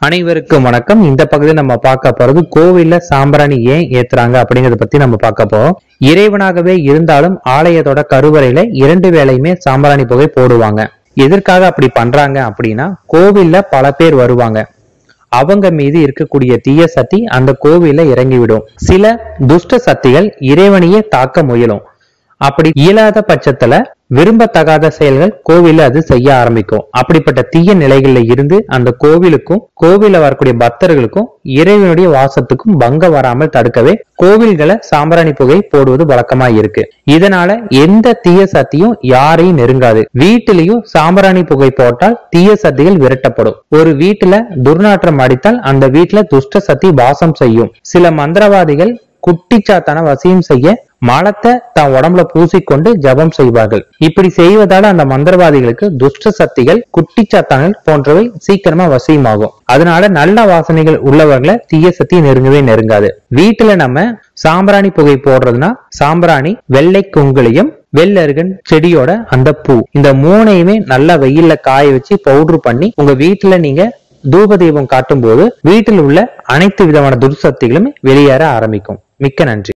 அனைவருக்கும் வணக்கம். இந்த பகுதியில் நம்ம பார்க்க போறது கோவில்ல சாம்பிராணி ஏன் ஏத்துறாங்க அப்படிங்கறத பத்தி நம்ம பார்க்க போறோம். இறைவனாகவே இருந்தாலும் ஆலயத்தோட கருவறையில இரண்டு வேளையுமே சாம்பிராணி புகை போடுவாங்க. எதற்காக அப்படி பண்றாங்க அப்படின்னா கோவில்ல பல பேர் வருவாங்க. அவங்க மீது இருக்கக்கூடிய தீய சக்தி அந்த கோவில்ல இறங்கிவிடும். சில துஷ்ட சக்திகள் இறைவனையே தாக்க முயலும். அப்படி இயலாத பட்சத்துல விரும்பத்தகாத செயல்கள் கோவில அது செய்ய ஆரம்பிக்கும். அப்படிப்பட்ட தீய நிலைகள்ல இருந்து அந்த கோவிலுக்கும் கோவில வரக்கூடிய பக்தர்களுக்கும் இறைவனுடைய வாசத்துக்கும் பங்கம் வராமல் தடுக்கவே கோவில்களை சாம்பிராணி புகை போடுவது வழக்கமா இருக்கு. இதனால எந்த தீய சக்தியும் யாரையும் நெருங்காது. வீட்டிலையும் சாம்பிராணி புகை போட்டால் தீய சக்திகள் விரட்டப்படும். ஒரு வீட்டுல துர்நாற்றம் அடித்தால் அந்த வீட்டுல துஷ்ட சக்தி வாசம் செய்யும். சில மந்திரவாதிகள் குட்டிச்சாத்தான வசியம் செய்ய மலத்தை தன் உடம்புல பூசிக்கொண்டு ஜபம் செய்வார்கள். இப்படி செய்வதால அந்த மந்திரவாதிகளுக்கு துஷ்ட சக்திகள் குட்டிச்சாத்தான்கள் போன்றவை சீக்கிரமா வசியமாகும். அதனால நல்ல வாசனைகள் உள்ளவர்களை தீய சக்தி நெருங்கவே நெருங்காது. வீட்டுல நம்ம சாம்பிராணி புகை போடுறதுன்னா சாம்பிராணி வெள்ளை குங்குளியம் வெள்ளருகன் செடியோட அந்த பூ. இந்த மூணையுமே நல்லா வெயில்ல காய வச்சு பவுடர் பண்ணி உங்க வீட்டுல நீங்க தூப தீபம் காட்டும் போது வீட்டில் உள்ள அனைத்து விதமான துர்சக்திகளும் வெளியேற ஆரம்பிக்கும். மிக்க நன்றி.